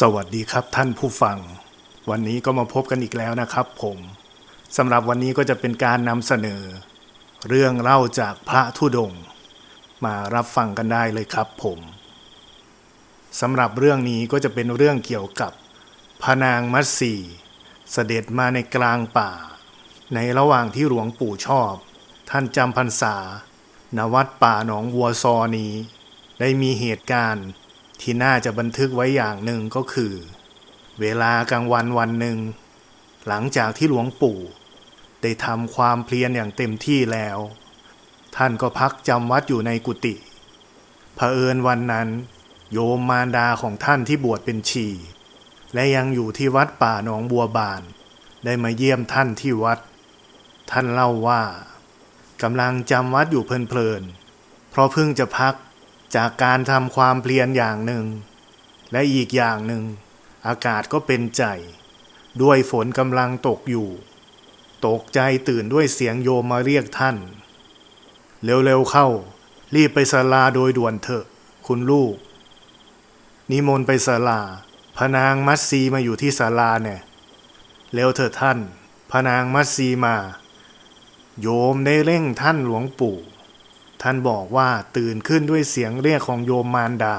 สวัสดีครับท่านผู้ฟัง วันนี้ก็มาพบกันอีกแล้วนะครับผมสำหรับวันนี้ก็จะเป็นการนำเสนอ เรื่องเล่าจากพระธุดง มารับฟังกันได้เลยครับผมสำหรับเรื่องนี้ก็จะเป็นเรื่องเกี่ยวกับพนางมัตสีเสด็จมาในกลางป่า ในระหว่างที่หลวงปู่ชอบ ท่านจำพรรษา ณวัดป่าหนองวัวซอนี้ ได้มีเหตุการณ์ ที่น่าจะบันทึกไว้อย่างหนึ่งก็คือ เวลากลางวันวันหนึ่ง หลังจากที่หลวงปู่ ได้ทำความเพียรอย่างเต็มที่แล้ว ท่านก็พักจำวัดอยู่ในกุฏิเผอิญวันนั้น โยมมารดาของท่านที่บวชเป็นชี และยังอยู่ที่วัดป่าหนองบัวบาน ได้มาเยี่ยมท่านที่วัด ท่านเล่าว่ากำลังจำวัดอยู่เพลินๆเพราะเพิ่งจะพัก จากการทำความเพลียรอย่างหนึ่ง และอีกอย่างหนึ่ง อากาศก็เป็นใจ ด้วยฝนกำลังตกอยู่ ตกใจตื่นด้วยเสียงโยมมาเรียกท่าน เร็วๆเข้า รีบไปศาลาโดยด่วนเถอะ คุณลูก นิมนต์ไปศาลาพนางมัตซีมาอยู่ที่ศาลาเนี่ยเร็วเถอะท่านพนางมัตซีมา โยมได้เร่งท่านหลวงปู่ ท่านบอกว่าตื่นขึ้นด้วยเสียงเรียกของโยมมารดา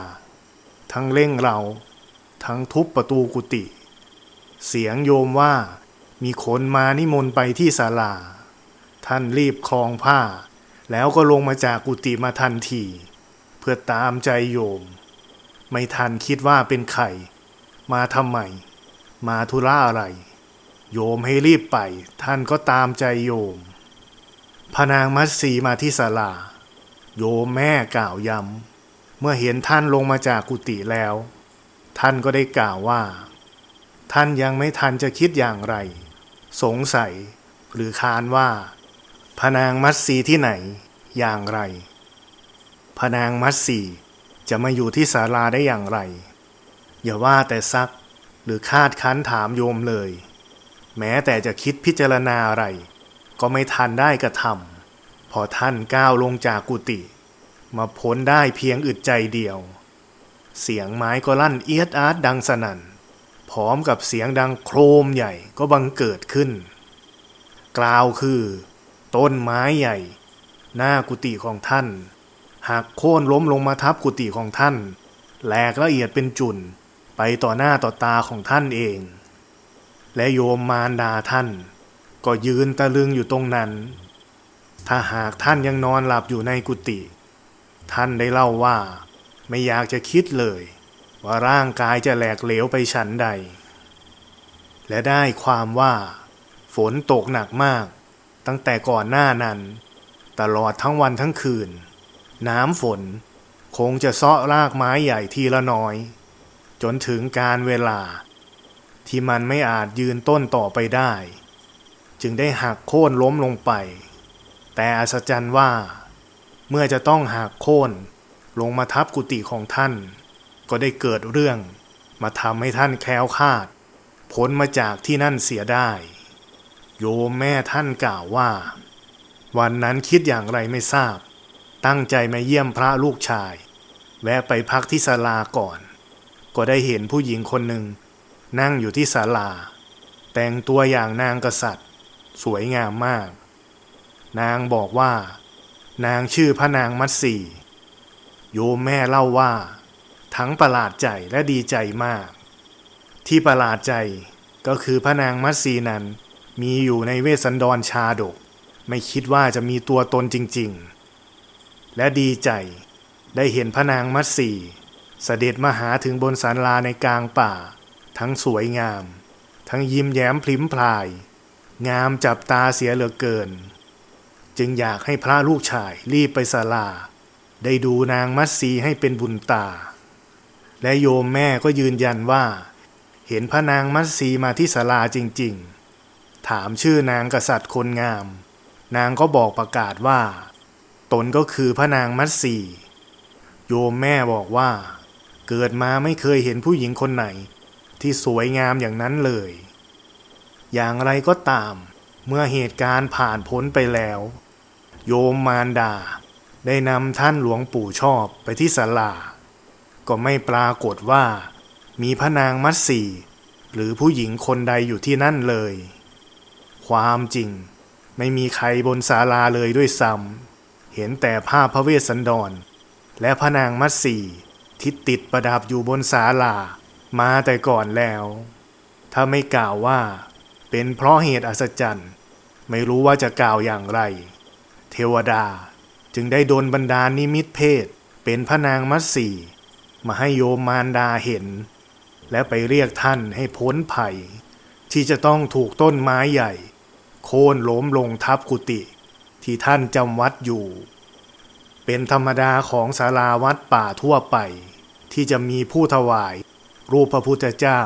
ทั้งเร่งเรา ทั้งทุบประตูกุฏิเสียงโยมว่ามีคนมานิมนต์ไปที่ศาลา ท่านรีบคลองผ้า แล้วก็ลงมาจากกุฏิมาทันที เพื่อตามใจโยม ไม่ทันคิดว่าเป็นใครมาทำไม มาธุระอะไร โยมให้รีบไป ท่านก็ตามใจโยมพนางมัตสีมาที่ศาลา โยมแม่กล่าวย้ำเมื่อเห็นท่านลงมาจากกุฏิแล้ว ท่านก็ได้กล่าวว่า ท่านยังไม่ทันจะคิดอย่างไร สงสัย หรือคานว่าพนางมัตสีที่ไหน อย่างไรพนางมัตสีจะมาอยู่ที่ศาลาได้อย่างไร อย่าว่าแต่ซักหรือคาดคั้นถามโยมเลย แม้แต่จะคิดพิจารณาอะไร ก็ไม่ทันได้กระทำ อท่านก้าวลงจากกุฏิมาพ้นได้เพียงอึดใจเดียว เสียงไม้ก็ลั่นเอียดอาร์ตดังสนั่น พร้อมกับเสียงดังโครมใหญ่ก็บังเกิดขึ้น กล่าวคือ ต้นไม้ใหญ่ หน้ากุฏิของท่านหักโค่นล้มลงมาทับกุฏิของท่านแหลกละเอียดเป็นจุนไปต่อหน้าต่อตาของท่านเอง และโยมมารดาท่าน ก็ยืนตะลึงอยู่ตรงนั้น ถ้าหากท่านยังนอนหลับอยู่ในกุฏิท่านได้เล่าว่า ไม่อยากจะคิดเลย ว่าร่างกายจะแหลกเหลวไปฉันใด และได้ความว่า ฝนตกหนักมาก ตั้งแต่ก่อนหน้านั้น ตลอดทั้งวันทั้งคืน น้ำฝนคงจะเซาะรากไม้ใหญ่ทีละน้อย จนถึงการเวลา ที่มันไม่อาจยืนต้นต่อไปได้ จึงได้หักโค่นล้มลงไป แต่อัศจรรย์ว่า เมื่อจะต้องหักโค่นลงมาทับกุฏิของท่าน ก็ได้เกิดเรื่องมาทำให้ท่านแคล้วคลาดพ้นมาจากที่นั่นเสียได้ โยมแม่ท่านกล่าวว่า วันนั้นคิดอย่างไรไม่ทราบ ตั้งใจมาเยี่ยมพระลูกชาย แวะไปพักที่ศาลาก่อน ก็ได้เห็นผู้หญิงคนหนึ่ง นั่งอยู่ที่ศาลา แต่งตัวอย่างนางกษัตริย์ สวยงามมาก นางบอกว่า นางชื่อพระนางมัตสีโยมแม่เล่าว่า ทั้งประหลาดใจและดีใจมาก ที่ประหลาดใจก็คือพระนางมัตสีนั้น มีอยู่ในเวสันดรชาดก ไม่คิดว่าจะมีตัวตนจริง ๆ และดีใจได้เห็นพระนางมัตสีเสด็จมาหาถึงบนศาลาในกลางป่า ทั้งสวยงาม ทั้งยิ้มแย้มพลิ้มพลาย งามจับตาเสียเหลือเกิน จึงอยากให้พระลูกชายรีบไปศาลา ได้ดูนางมัตสีให้เป็นบุญตา และโยมแม่ก็ยืนยันว่า เห็นพระนางมัตสีมาที่ศาลาจริงๆ ถามชื่อนางกษัตริย์คนงาม นางก็บอกประกาศว่า ตนก็คือพระนางมัตสีโยมแม่บอกว่า เกิดมาไม่เคยเห็นผู้หญิงคนไหน ที่สวยงามอย่างนั้นเลย อย่างไรก็ตามเมื่อเหตุการณ์ผ่านพ้นไปแล้ว โยมมารดา ได้นำท่านหลวงปู่ชอบไปที่ศาลา ก็ไม่ปรากฏว่า มีพระนางมัตสีหรือผู้หญิงคนใดอยู่ที่นั่นเลย ความจริงไม่มีใครบนศาลาเลยด้วยซ้ำเห็นแต่ภาพพระเวสสันดร และพระนางมัตสีที่ติดประดับอยู่บนศาลามาแต่ก่อนแล้ว ถ้าไม่กล่าวว่า เป็นเพราะเหตุอัศจรรย์ ไม่รู้ว่าจะกล่าวอย่างไร ทวดา จึงได้โดนบรรดานิมิตเพศ เป็นพระนางมัตสีมาให้โยมมารดาเห็น และไปเรียกท่านให้พ้นภัย ที่จะต้องถูกต้นไม้ใหญ่ โค่นล้มลงทับกุฏิที่ท่านจำวัดอยู่ เป็นธรรมดาของศาลาวัดป่าทั่วไป ที่จะมีผู้ถวาย รูปพระพุทธเจ้า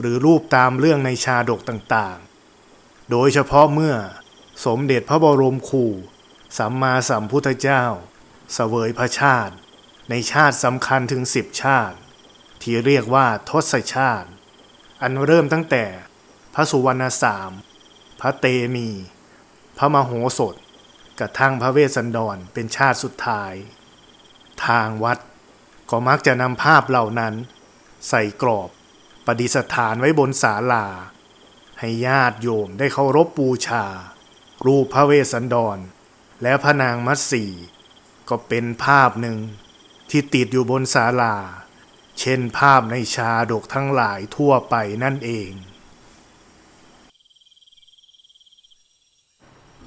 หรือรูปตามเรื่องในชาดกต่างๆ โดยเฉพาะเมื่อสมเด็จพระบรมครู สัมมาสัมพุทธเจ้าเสวยพระชาติ ในชาติสำคัญถึงสิบชาติ ที่เรียกว่าทศชาติ อันเริ่มตั้งแต่พระสุวรรณสาม พระเตมี พระมโหสถกระทั่งพระเวสสันดรเป็นชาติสุดท้าย ทางวัดก็มักจะนำภาพเหล่านั้น ใส่กรอบประดิษฐานไว้บนศาลา ให้ญาติโยมได้เคารพบูชา รูปพระเวสสันดร และพระนางมัตสีก็เป็นภาพหนึ่งที่ติดอยู่บนศาลา เช่นภาพในชาดกทั้งหลายทั่วไปนั่นเอง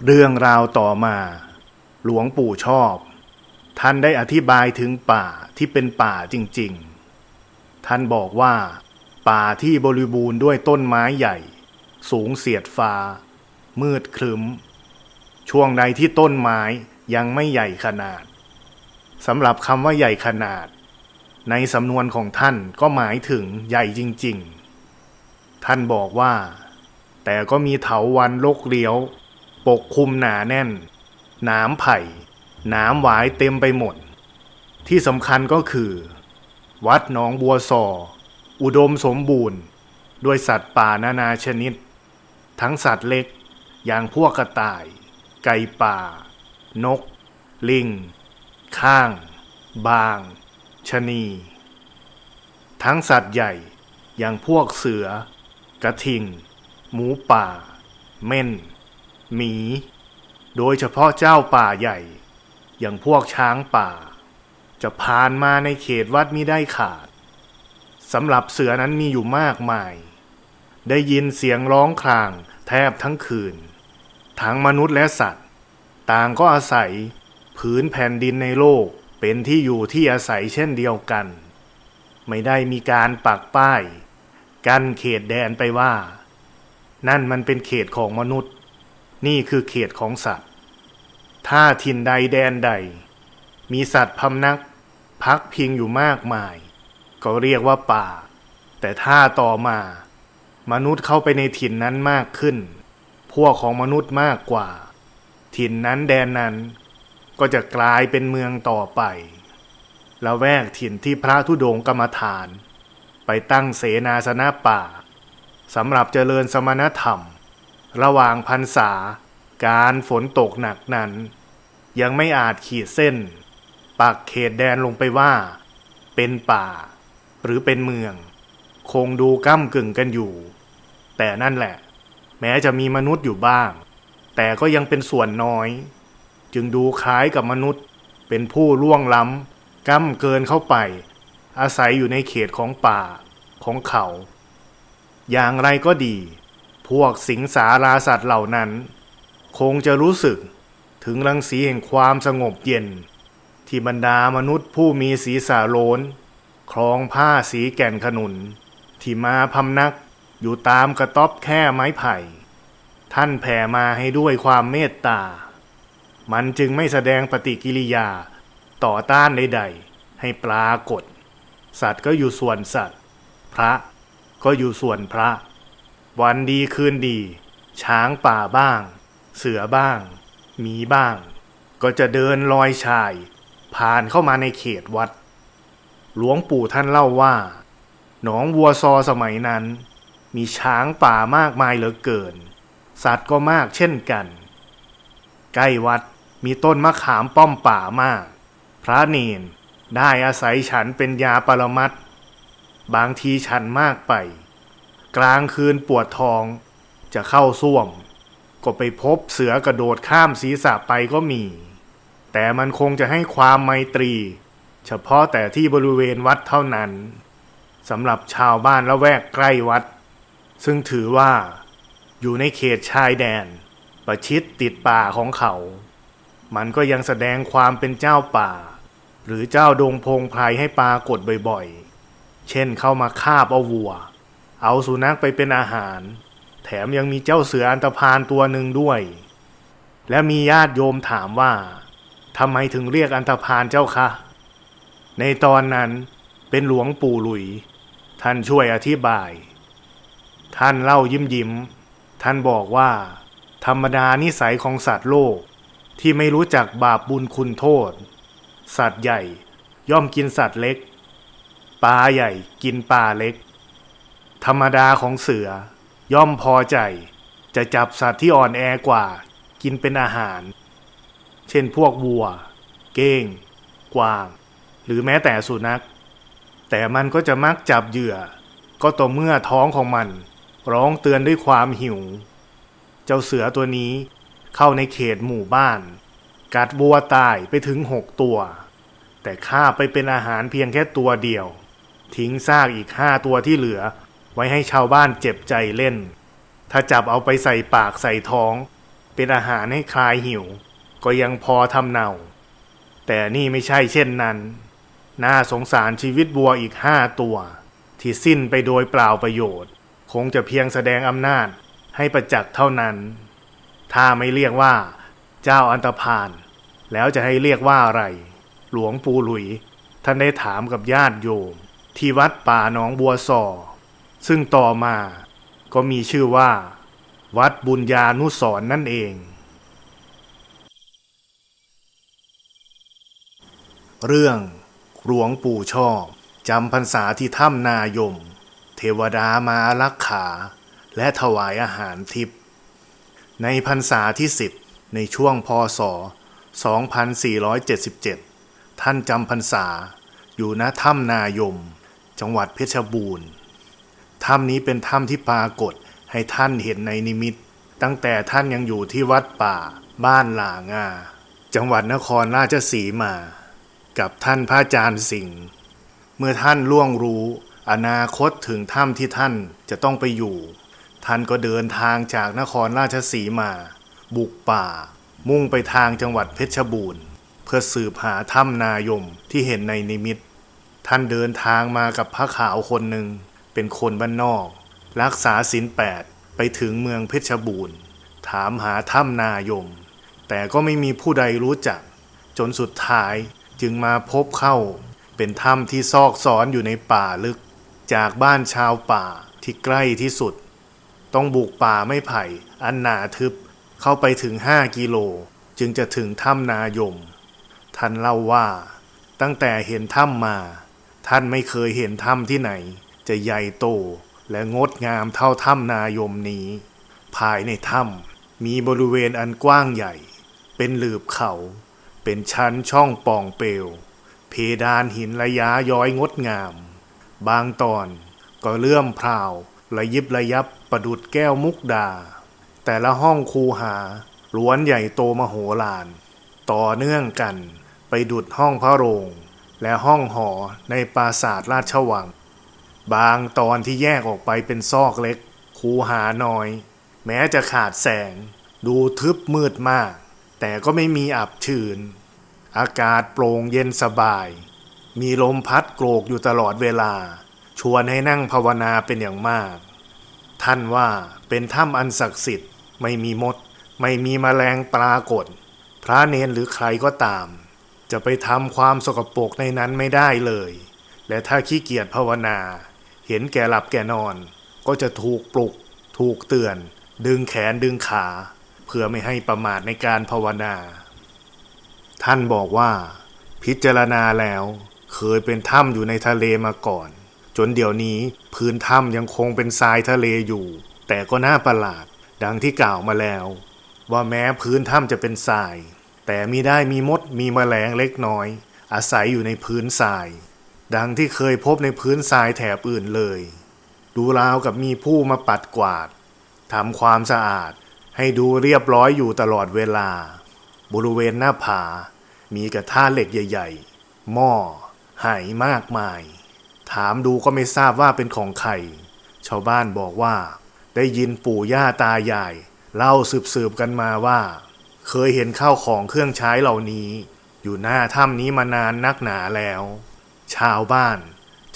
เรื่องราวต่อมา หลวงปู่ชอบ ท่านได้อธิบายถึงป่าที่เป็นป่าจริงๆ ท่านบอกว่า ป่าที่บริบูรณ์ด้วยต้นไม้ใหญ่ สูงเสียดฟ้า มืดครึ้ม ช่วงใดที่ต้นไม้ยังไม่ใหญ่ขนาดสำหรับคำว่าใหญ่ขนาด ในสำนวนของท่านก็หมายถึงใหญ่จริง ๆ ท่านบอกว่า แต่ก็มีเถาวันลกเลี้ยว ปกคลุมหนาแน่น น้ำไผ่น้ำหวายเต็มไปหมด ที่สำคัญก็คือ วัดหนองบัวซออุดมสมบูรณ์ ด้วยสัตว์ป่านานาชนิด ทั้งสัตว์เล็กอย่างพวกกระต่าย ไก่ป่า นก ลิง ข้าง บางชะนี ทั้งสัตว์ใหญ่อย่างพวกเสือ กระทิง หมูป่า เม่น หมี โดยเฉพาะเจ้าป่าใหญ่ อย่างพวกช้างป่า จะผ่านมาในเขตวัดมิได้ขาดสำหรับเสือนั้นมีอยู่มากมาย ได้ยินเสียงร้องครางแทบทั้งคืน ทั้งมนุษย์และสัตว์ ต่างก็อาศัยพื้นแผ่นดินในโลกเป็นที่อยู่ที่อาศัยเช่นเดียวกัน ไม่ได้มีการปักป้าย กั้นเขตแดนไปว่า นั่นมันเป็นเขตของมนุษย์ นี่คือเขตของสัตว์ ถ้าถิ่นใดแดนใด มีสัตว์พำนัก พักพิงอยู่มากมาย ก็เรียกว่าป่า แต่ถ้าต่อมา มนุษย์เข้าไปในถิ่นนั้นมากขึ้น พวกของมนุษย์มากกว่า ถิ่นนั้นแดนนั้นก็จะกลายเป็นเมืองต่อไปละแวกถิ่นที่พระธุดงกรรมฐาน ไปตั้งเสนาสนะป่าสำหรับเจริญสมณธรรม ระหว่างพรรษา การฝนตกหนักนั้น ยังไม่อาจขีดเส้น ปักเขตแดนลงไปว่า เป็นป่า หรือเป็นเมือง คงดูก้ากึ่งกันอยู่ แต่นั่นแหละ แม้จะมีมนุษย์อยู่บ้าง แต่ก็ยังเป็นส่วนน้อย จึงดูคล้ายกับมนุษย์ เป็นผู้ล่วงล้ำก้ำเกินเข้าไป อาศัยอยู่ในเขตของป่าของเขา อย่างไรก็ดี พวกสิงสาราสัตว์เหล่านั้น คงจะรู้สึกถึงรังสีแห่งความสงบเย็น ที่บรรดามนุษย์ผู้มีสีสาโลนคลองผ้าสีแก่นขนุน ที่มาพำนัก อยู่ตามกระต๊อบแค่ไม้ไผ่ ท่านแผ่มาให้ด้วยความเมตตา มันจึงไม่แสดงปฏิกิริยาต่อต้านใดๆ ให้ปรากฏ สัตว์ก็อยู่ส่วนสัตว์ พระก็อยู่ส่วนพระ วันดีคืนดี ช้างป่าบ้าง เสือบ้าง มีบ้าง ก็จะเดินลอยชาย ผ่านเข้ามาในเขตวัด หลวงปู่ท่านเล่าว่า หนองวัวซอสมัยนั้น มีช้างป่ามากมายเหลือเกิน สัตว์ก็มากเช่นกัน ใกล้วัดมีต้นมะขามป้อมป่ามาก พระเนนได้อาศัยฉันเป็นยาปรมัตบางทีชันมากไป กลางคืนปวดท้องจะเข้าส้วม ก็ไปพบเสือกระโดดข้ามศีรษะไปก็มี แต่มันคงจะให้ความไมตรี เฉพาะแต่ที่บริเวณวัดเท่านั้นสำหรับชาวบ้านละแวกใกล้วัด ซึ่งถือว่าอยู่ในเขตชายแดน ประชิดติดป่าของเขา มันก็ยังแสดงความเป็นเจ้าป่า หรือเจ้าดงพงไพรให้ปรากฏบ่อยๆ เช่นเข้ามาคาบเอาวัว เอาสุนัขไปเป็นอาหาร แถมยังมีเจ้าเสืออันตพานตัวหนึ่งด้วย และมีญาติโยมถามว่าทำไมถึงเรียกอันตพานเจ้าคะในตอนนั้นเป็นหลวงปู่หลุย ท่านช่วยอธิบาย ท่านเล่ายิ้มยิ้ม ท่านบอกว่า ธรรมดานิสัยของสัตว์โลก ที่ไม่รู้จักบาปบุญคุณโทษ สัตว์ใหญ่ย่อมกินสัตว์เล็กปลาใหญ่กินปลาเล็ก ธรรมดาของเสือย่อมพอใจ จะจับสัตว์ที่อ่อนแอกว่า กินเป็นอาหาร เช่นพวกวัว เก้ง กวาง หรือแม้แต่สุนัข แต่มันก็จะมักจับเหยื่อ ก็ต่อเมื่อท้องของมัน ร้องเตือนด้วยความหิว เจ้าเสือตัวนี้เข้าในเขตหมู่บ้าน กัดวัวตายไปถึงหกตัว แต่ฆ่าไปเป็นอาหารเพียงแค่ตัวเดียว ทิ้งซากอีกห้าตัวที่เหลือ ไว้ให้ชาวบ้านเจ็บใจเล่น ถ้าจับเอาไปใส่ปากใส่ท้อง เป็นอาหารให้คลายหิว ก็ยังพอทำเนาแต่นี่ไม่ใช่เช่นนั้น น่าสงสารชีวิตวัวอีกห้าตัว ที่สิ้นไปโดยเปล่าประโยชน์ คงจะเพียงแสดงอำนาจให้ประจักษ์เท่านั้น ถ้าไม่เรียกว่าเจ้าอันตพาน แล้วจะให้เรียกว่าอะไร หลวงปู่หลุย ท่านได้ถามกับญาติโยม ที่วัดป่าหนองบัวซอซึ่งต่อมาก็มีชื่อว่า วัดบุญญานุสร์นั่นเอง เรื่องหลวงปู่ชอบจำพรรษาที่ถ้ำนายม เทวดามารักขา และถวายอาหารทิพย์ในพรรษาที่สิบในช่วงพศ 2477 ท่านจำพรรษาอยู่ณถ้ำนายม จังหวัดเพชรบูรณ์ถ้ำนี้เป็นถ้ำที่ปรากฏให้ท่านเห็นในนิมิต ตั้งแต่ท่านยังอยู่ที่วัดป่าบ้านหลางา จังหวัดนครราชสีมา กับท่านพระอาจารย์สิงห์เมื่อท่านล่วงรู้ อนาคตถึงถ้ำที่ท่านจะต้องไปอยู่ ท่านก็เดินทางจากนครราชสีมา บุกป่า มุ่งไปทางจังหวัดเพชรบูรณ์ เพื่อสืบหาถ้ำนายมที่เห็นในนิมิต ท่านเดินทางมากับพระขาวคนหนึ่ง เป็นคนบ้านนอก รักษาศีลแปดไปถึงเมืองเพชรบูรณ์ ถามหาถ้ำนายม แต่ก็ไม่มีผู้ใดรู้จัก จนสุดท้ายจึงมาพบเข้า เป็นถ้ำที่ซอกซอนอยู่ในป่าลึก จากบ้านชาวป่าที่ใกล้ที่สุด ต้องบุกป่าไม่ไผ่ อันหนาทึบเข้าไปถึงห้ากิโล จึงจะถึงถ้ำนายม ท่านเล่าว่า ตั้งแต่เห็นถ้ำมา ท่านไม่เคยเห็นถ้ำที่ไหน จะใหญ่โตและงดงามเท่าถ้ำนายมนี้ ภายในถ้ำมีบริเวณอันกว้างใหญ่ เป็นหลืบเขา เป็นชั้นช่องป่องเปลว เพดานหินระยะย้อยงดงาม บางตอนก็เลื่อมพราวระยิบระยับประดุดแก้วมุกดา แต่ละห้องคูหาล้วนใหญ่โตมโหฬารต่อเนื่องกันไปดุดห้องพระโรง และห้องหอในปราสาทราชวัง บางตอนที่แยกออกไปเป็นซอกเล็ก คูหาน้อย แม้จะขาดแสง ดูทึบมืดมาก แต่ก็ไม่มีอับชื้น อากาศโปร่งเย็นสบาย มีลมพัดโกรกอยู่ตลอดเวลา ชวนให้นั่งภาวนาเป็นอย่างมาก ท่านว่าเป็นถ้ำอันศักดิ์สิทธิ์ ไม่มีมด ไม่มีแมลงปรากฏ พระเนนหรือใครก็ตาม จะไปทำความสกปรกในนั้นไม่ได้เลย และถ้าขี้เกียจภาวนา เห็นแก่หลับแก่นอน ก็จะถูกปลุก ถูกเตือน ดึงแขนดึงขา เพื่อไม่ให้ประมาทในการภาวนา ท่านบอกว่า พิจารณาแล้ว เคยเป็นถ้ำอยู่ในทะเลมาก่อน จนเดี๋ยวนี้พื้นถ้ำยังคงเป็นทรายทะเลอยู่ แต่ก็น่าประหลาด ดังที่กล่าวมาแล้ว ว่าแม้พื้นถ้ำจะเป็นทราย แต่มีได้มีมดมีแมลงเล็กน้อย อาศัยอยู่ในพื้นทราย ดังที่เคยพบในพื้นทรายแถบอื่นเลย ดูราวกับมีผู้มาปัดกวาดทำความสะอาด ให้ดูเรียบร้อยอยู่ตลอดเวลา บริเวณหน้าผา มีกระทะเหล็กใหญ่ ๆ หม้อ ไหมากมาย ถามดูก็ไม่ทราบว่าเป็นของใคร ชาวบ้านบอกว่า ได้ยินปู่ย่าตายาย เล่าสืบๆกันมาว่า เคยเห็นข้าวของเครื่องใช้เหล่านี้ อยู่หน้าถ้ำนี้มานานนักหนาแล้ว ชาวบ้าน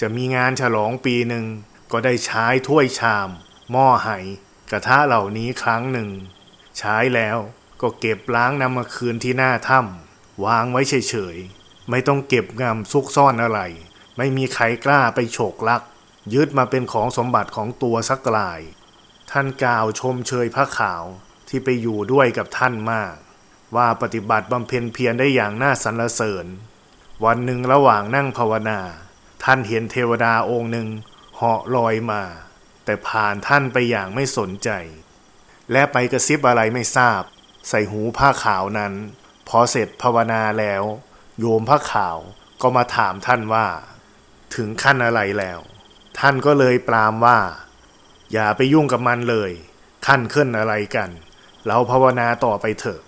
จะมีงานฉลองปีหนึ่งก็ได้ใช้ถ้วยชาม หม้อไหกระทะเหล่านี้ครั้งหนึ่ง ใช้แล้วก็เก็บล้างนำมาคืนที่หน้าถ้ำวางไว้เฉยๆ ไม่ต้องเก็บงำซุกซ่อนอะไร ไม่มีใครกล้าไปโฉกลัก ยึดมาเป็นของสมบัติของตัวสักลาย ท่านกล่าวชมเชยพระขาวที่ไปอยู่ด้วยกับท่านมาก ว่าปฏิบัติบำเพ็ญเพียรได้อย่างน่าสรรเสริญ วันหนึ่งระหว่างนั่งภาวนา ท่านเห็นเทวดาองค์หนึ่งเหาะลอยมา แต่ผ่านท่านไปอย่างไม่สนใจ และไปกระซิบอะไรไม่ทราบ ใส่หูผ้าขาวนั้น พอเสร็จภาวนาแล้ว โยมผ้าขาวก็มาถามท่านว่า ถึงขั้นอะไรแล้ว ท่านก็เลยปรามว่า อย่าไปยุ่งกับมันเลย ขั้นขึ้นอะไรกัน เราภาวนาต่อไปเถอะ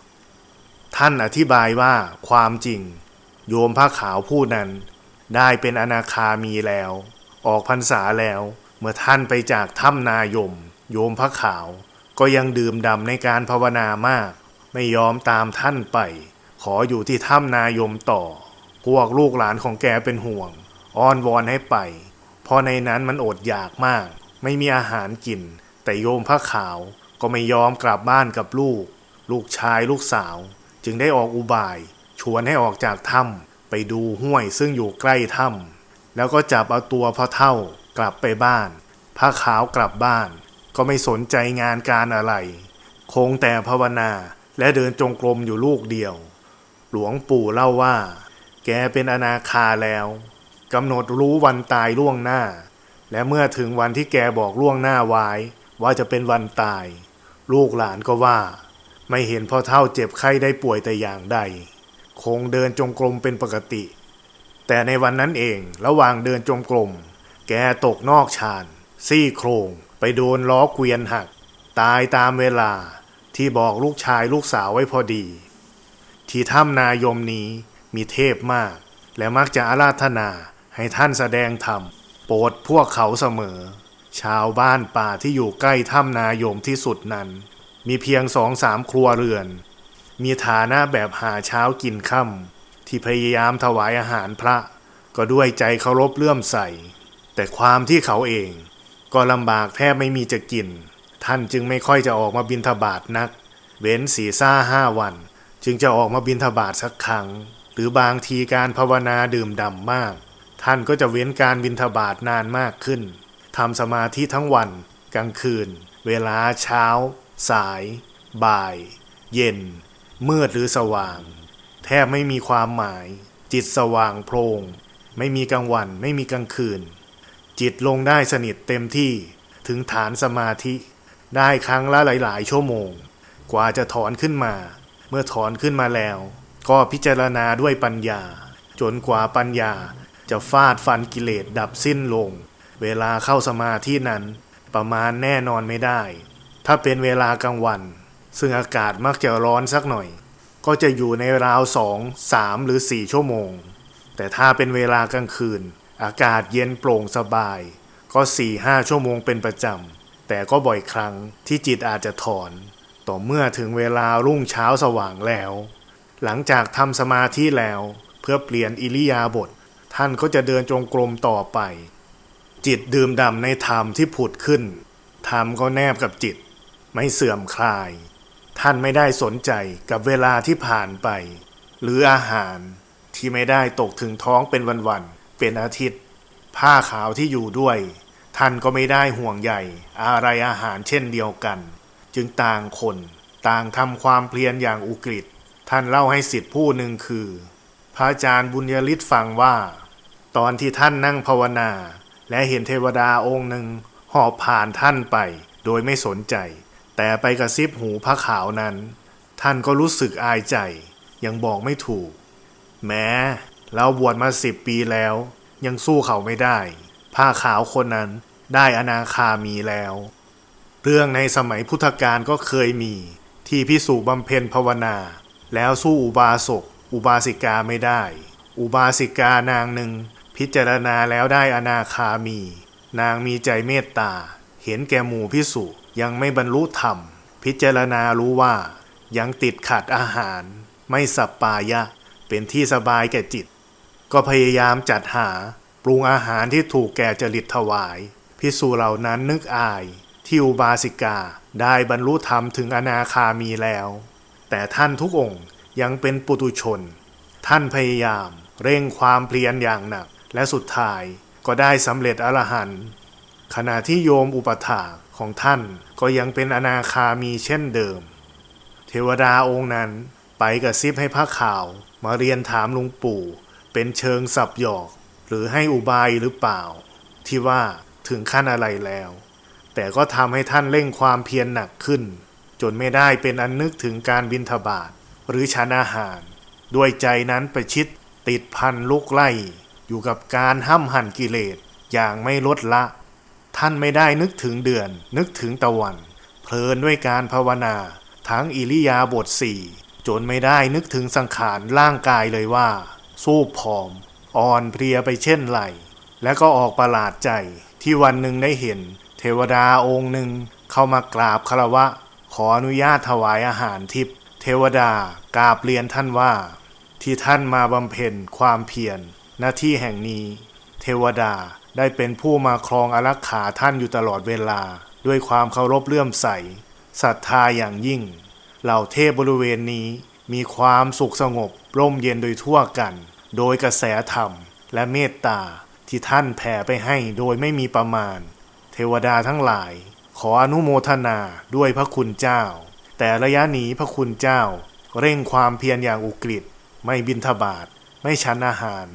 ท่านอธิบายว่าความจริง โยมผ้าขาวผู้นั้น ได้เป็นอนาคามีแล้ว ออกพรรษาแล้ว เมื่อท่านไปจากถ้ำนายม โยมผ้าขาวก็ยังดื่มด่ำในการภาวนามาก ไม่ยอมตามท่านไป ขออยู่ที่ถ้ำนายมต่อ พวกลูกหลานของแกเป็นห่วง อ้อนวอนให้ไปเพราะในนั้นมันอดอยากมาก ไม่มีอาหารกิน แต่โยมผ้าขาวก็ไม่ยอมกลับบ้านกับลูก ลูกชายลูกสาว จึงได้ออกอุบาย ชวนให้ออกจากถ้ำไปดูห้วยซึ่งอยู่ใกล้ถ้ำแล้วก็จับเอาตัวพ่อเท่ากลับไปบ้านผ้าขาวกลับบ้าน ก็ไม่สนใจงานการอะไร คงแต่ภาวนาและเดินจงกรมอยู่ลูกเดียว หลวงปู่เล่าว่า แกเป็นอนาคาแล้วกำหนดรู้วันตายล่วงหน้า และเมื่อถึงวันที่แกบอกล่วงหน้าไว้ว่าจะเป็นวันตาย ลูกหลานก็ว่า ไม่เห็นพ่อเท่าเจ็บไข้ได้ป่วยแต่อย่างใด คงเดินจงกรมเป็นปกติ แต่ในวันนั้นเองระหว่างเดินจงกรมแกตกนอกชานซี่โครงไปโดนล้อเกวียนหัก ตายตามเวลาที่บอกลูกชายลูกสาวไว้พอดี ที่ถ้ำนายมนี้มีเทพมาก และมักจะอาราธนาให้ท่านแสดงธรรม โปรดพวกเขาเสมอ ชาวบ้านป่าที่อยู่ใกล้ถ้ำนายมที่สุดนั้น มีเพียงสองสามครัวเรือน มีฐานะแบบหาเช้ากินค่ำที่พยายามถวายอาหารพระ ก็ด้วยใจเคารพเลื่อมใส แต่ความที่เขาเองก็ลำบากแทบไม่มีจะกิน ท่านจึงไม่ค่อยจะออกมาบินทบาทนัก เว้นสีซ่าห้าวัน จึงจะออกมาบินทบาทสักครั้ง หรือบางทีการภาวนาดื่มด่ำมาก ท่านก็จะเว้นการบินทบาทนานมากขึ้นทำสมาธิทั้งวัน กลางคืน เวลาเช้า สาย บ่าย เย็น มืดหรือสว่าง แทบไม่มีความหมาย จิตสว่างโพลงไม่มีกลางวันไม่มีกลางคืน จิตลงได้สนิทเต็มที่ถึงฐานสมาธิ ได้ครั้งละหลาย ๆ ชั่วโมง กว่าจะถอนขึ้นมา เมื่อถอนขึ้นมาแล้ว ก็พิจารณาด้วยปัญญา จนกว่าปัญญาจะฟาดฟันกิเลสดับสิ้นลง เวลาเข้าสมาธินั้น ประมาณแน่นอนไม่ได้ ถ้าเป็นเวลากลางวัน ซึ่งอากาศมักจะร้อนสักหน่อย ก็จะอยู่ในราวสองสามหรือสี่ชั่วโมง แต่ถ้าเป็นเวลากลางคืน อากาศเย็นโปร่งสบาย ก็สี่ห้าชั่วโมงเป็นประจำแต่ก็บ่อยครั้งที่จิตอาจจะถอน ต่อเมื่อถึงเวลารุ่งเช้าสว่างแล้ว หลังจากทำสมาธิแล้ว เพื่อเปลี่ยนอิริยาบถท่านก็จะเดินจงกรมต่อไป จิตดื่มด่ำในธรรมที่ผุดขึ้นธรรมก็แนบกับจิต ไม่เสื่อมคลาย ท่านไม่ได้สนใจกับเวลาที่ผ่านไป หรืออาหารที่ไม่ได้ตกถึงท้องเป็นวันๆเป็นอาทิตย์ ผ้าขาวที่อยู่ด้วย ท่านก็ไม่ได้ห่วงใยอะไรอาหารเช่นเดียวกัน จึงต่างคนต่างทำความเพียรอย่างอุกฤษท่านเล่าให้สิทธิผู้หนึ่งคือ พระอาจารย์บุญยฤทธิ์ฟังว่า ตอนที่ท่านนั่งภาวนา และเห็นเทวดาองค์หนึ่งหอบผ่านท่านไปโดยไม่สนใจ แต่ไปกระซิบหูพระขาวนั้น ท่านก็รู้สึกอายใจ ยังบอกไม่ถูก แม้เราบวชมาสิบปีแล้ว ยังสู้เขาไม่ได้ ผ้าขาวคนนั้นได้อนาคามีแล้ว เรื่องในสมัยพุทธกาลก็เคยมี ที่พิสูบำเพ็ญภาวนา แล้วสู้อุบาสก อุบาสิกาไม่ได้ อุบาสิกานางหนึ่ง พิจารณาแล้วได้อนาคามี นางมีใจเมตตา เห็นแก่หมู่พิสุยังไม่บรรลุธรรม พิจารณารู้ว่า ยังติดขัดอาหาร ไม่สัปปายะ เป็นที่สบายแก่จิต ก็พยายามจัดหา ปรุงอาหารที่ถูกแก่จริตถวาย พิสูเหล่านั้นนึกอาย ที่อุบาสิกาได้บรรลุธรรมถึงอนาคามีแล้ว แต่ท่านทุกองค์ยังเป็นปุตุชน ท่านพยายามเร่งความเพียรอย่างหนัก และสุดท้ายก็ได้สำเร็จอรหันต์ขณะที่โยมอุปถาของท่านก็ยังเป็นอนาคามีเช่นเดิม เทวดาองค์นั้นไปกระซิบให้พระข่าวมาเรียนถามลุงปู่ เป็นเชิงสับหยอก หรือให้อุบายหรือเปล่า ที่ว่าถึงขั้นอะไรแล้ว แต่ก็ทำให้ท่านเร่งความเพียรหนักขึ้น จนไม่ได้เป็นอันนึกถึงการบินทบาทหรือฉันอาหาร ด้วยใจนั้นประชิดติดพันลุกไล่ อยู่กับการห้ำหั่นกิเลสอย่างไม่ลดละ ท่านไม่ได้นึกถึงเดือน นึกถึงตะวัน เพลินด้วยการภาวนา ทั้งอิริยาบถสี่จนไม่ได้นึกถึงสังขารร่างกายเลยว่า สู้ผอม อ่อนเพลียไปเช่นไรและก็ออกประหลาดใจที่วันหนึ่งได้เห็น เทวดาองค์หนึ่งเข้ามากราบคารวะ ขออนุญาตถวายอาหารทิพย์เทวดากราบเรียนท่านว่า ที่ท่านมาบำเพ็ญความเพียรหน้าที่แห่งนี้ เทวดาได้เป็นผู้มาครองอารักขาท่านอยู่ตลอดเวลา ด้วยความเคารพเลื่อมใสศรัทธาอย่างยิ่ง เหล่าเทพบริเวณนี้มีความสุขสงบร่มเย็นโดยทั่วกัน โดยกระแสธรรมและเมตตาที่ท่านแผ่ไปให้โดยไม่มีประมาณ ทวดาทั้งหลาย ขออนุโมทนาด้วยพระคุณเจ้า แต่ระยะนี้พระคุณเจ้า เร่งความเพียรอย่างอุกฤษไม่บินทบาทไม่ชันอาหาร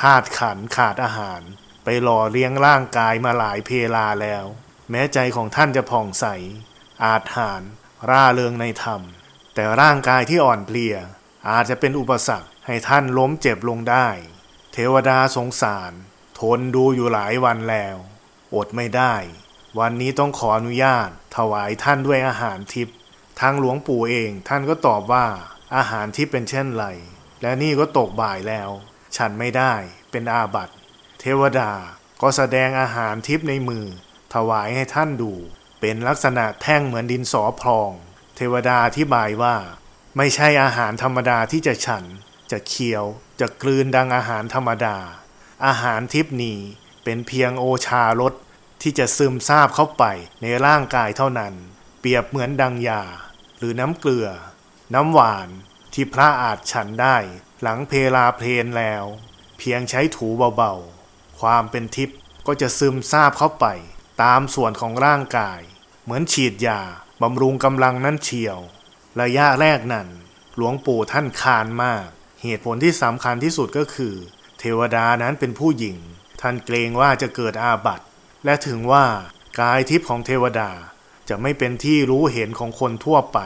ธาตุขันขาดอาหาร ไปหล่อเลี้ยงร่างกายมาหลายเพลาแล้ว แม้ใจของท่านจะผ่องใส อาจหารร่าเริงในธรรม แต่ร่างกายที่อ่อนเพลีย อาจจะเป็นอุปสรรคให้ท่านล้มเจ็บลงได้ เทวดาสงสาร ทนดูอยู่หลายวันแล้ว อดไม่ได้ วันนี้ต้องขออนุญาต ถวายท่านด้วยอาหารทิพย์ทางหลวงปู่เองท่านก็ตอบว่า อาหารทิพย์เป็นเช่นไร และนี่ก็ตกบ่ายแล้ว ฉันไม่ได้เป็นอาบัติเทวดาก็แสดงอาหารทิพย์ในมือ ถวายให้ท่านดู เป็นลักษณะแท่งเหมือนดินสอพอง เทวดาอธิบายว่า ไม่ใช่อาหารธรรมดาที่จะฉัน จะเคี้ยว จะกลืนดังอาหารธรรมดา อาหารทิพย์นี้ เป็นเพียงโอชารสที่จะซึมซาบเข้าไปในร่างกายเท่านั้น เปรียบเหมือนดังยา หรือน้ำเกลือ น้ำหวานที่พระอาจฉันได้ หลังเพลาเพลนแล้ว เพียงใช้ถูเบาๆ ความเป็นทิพย์ก็จะซึมซาบเข้าไป ตามส่วนของร่างกาย เหมือนฉีดยาบำรุงกำลังนั่นเชียว ระยะแรกนั้น หลวงปู่ท่านคานมาก เหตุผลที่สำคัญที่สุดก็คือ เทวดานั้นเป็นผู้หญิง ท่านเกรงว่าจะเกิดอาบัติ และถึงว่ากายทิพย์ของเทวดาจะไม่เป็นที่รู้เห็นของคนทั่วไป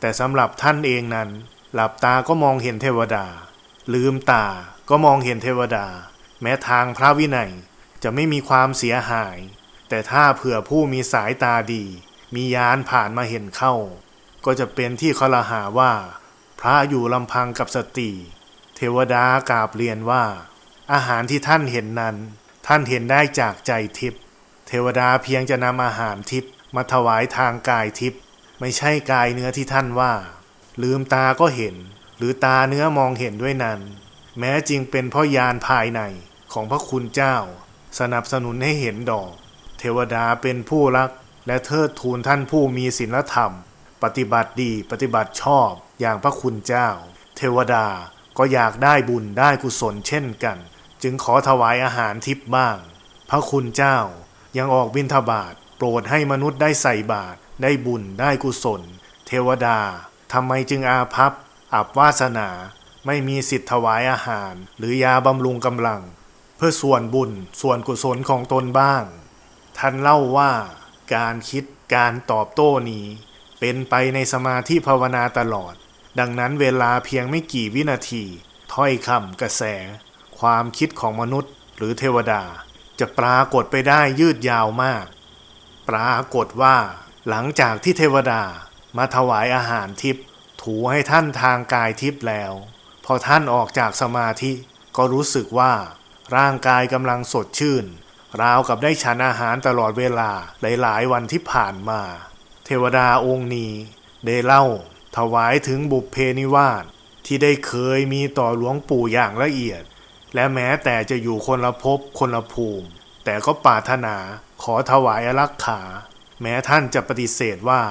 แต่สำหรับท่านเองนั้น หลับตาก็มองเห็นเทวดา ลืมตาก็มองเห็นเทวดา แม้ทางพระวินัยจะไม่มีความเสียหาย แต่ถ้าเผื่อผู้มีสายตาดี มียานผ่านมาเห็นเข้า ก็จะเป็นที่คลหาว่า พระอยู่ลำพังกับสตรีเทวดากราบเรียนว่า อาหารที่ท่านเห็นนั้น ท่านเห็นได้จากใจทิพย์เทวดาเพียงจะนำอาหารทิพย์มาถวายทางกายทิพย์ไม่ใช่กายเนื้อที่ท่านว่า ลืมตาก็เห็น หรือตาเนื้อมองเห็นด้วยนั้น แม้จริงเป็นพราะยานภายในของพระคุณเจ้า สนับสนุนให้เห็นดอก เทวดาเป็นผู้รัก และเทิดทูนท่านผู้มีศีลธรรม ปฏิบัติดีปฏิบัติชอบอย่างพระคุณเจ้า เทวดาก็อยากได้บุญได้กุศลเช่นกัน จึงขอถวายอาหารทิพบ้าง พระคุณเจ้ายังออกบิณฑบาตโปรดให้มนุษย์ได้ใส่บาตรได้บุญได้กุศล เทวดาทำไมจึงอาภัพ อับวาสนา ไม่มีสิทธิ์ถวายอาหาร หรือยาบำรุงกำลัง เพื่อส่วนบุญส่วนกุศลของตนบ้าง ท่านเล่าว่า การคิดการตอบโต้นี้ เป็นไปในสมาธิภาวนาตลอด ดังนั้นเวลาเพียงไม่กี่วินาที ถ้อยคำกระแส ความคิดของมนุษย์หรือเทวดา จะปรากฏไปได้ยืดยาวมาก ปรากฏว่า หลังจากที่เทวดามาถวายอาหารทิพย์ถูให้ท่านทางกายทิพย์แล้ว พอท่านออกจากสมาธิก็รู้สึกว่า ร่างกายกำลังสดชื่น ราวกับได้ฉันอาหารตลอดเวลาหลายๆวันที่ผ่านมา เทวดาองค์นี้ได้เล่าถวายถึงบุพเพนิวาสที่ได้เคยมีต่อหลวงปู่อย่างละเอียด และแม้แต่จะอยู่คนละภพคนละภูมิ แต่ก็ปรารถนาขอถวายอรักขา แม้ท่านจะปฏิเสธว่า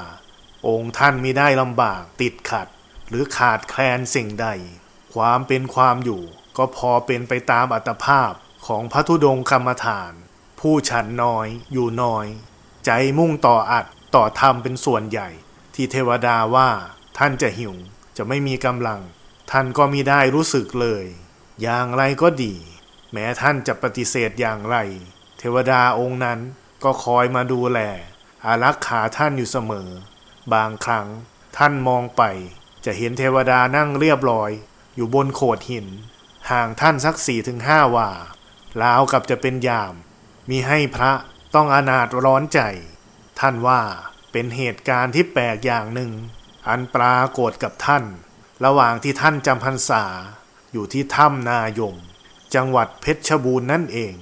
องค์ท่านมิได้ลำบากติดขัด หรือขาดแคลนสิ่งใด ความเป็นความอยู่ ก็พอเป็นไปตามอัตภาพของพระธุดงคกรรมฐาน ผู้ฉันน้อยอยู่น้อย ใจมุ่งต่ออัดต่อธรรมเป็นส่วนใหญ่ ที่เทวดาว่าท่านจะหิวจะไม่มีกำลัง ท่านก็มิได้รู้สึกเลย อย่างไรก็ดี แม้ท่านจะปฏิเสธอย่างไร เทวดาองค์นั้นก็คอยมาดูแล อารักขาท่านอยู่เสมอ บางครั้งท่านมองไป จะเห็นเทวดานั่งเรียบร้อย อยู่บนโขดหิน ห่างท่านสักสี่ถึงห้าว่าลาวกับจะเป็นยาม มีให้พระต้องอนาถร้อนใจ ท่านว่าเป็นเหตุการณ์ที่แปลกอย่างหนึ่ง อันปรากฏกับท่าน ระหว่างที่ท่านจำพรรษา อยู่ที่ถ้ำนายม จังหวัดเพชรบูรณ์นั่นเอง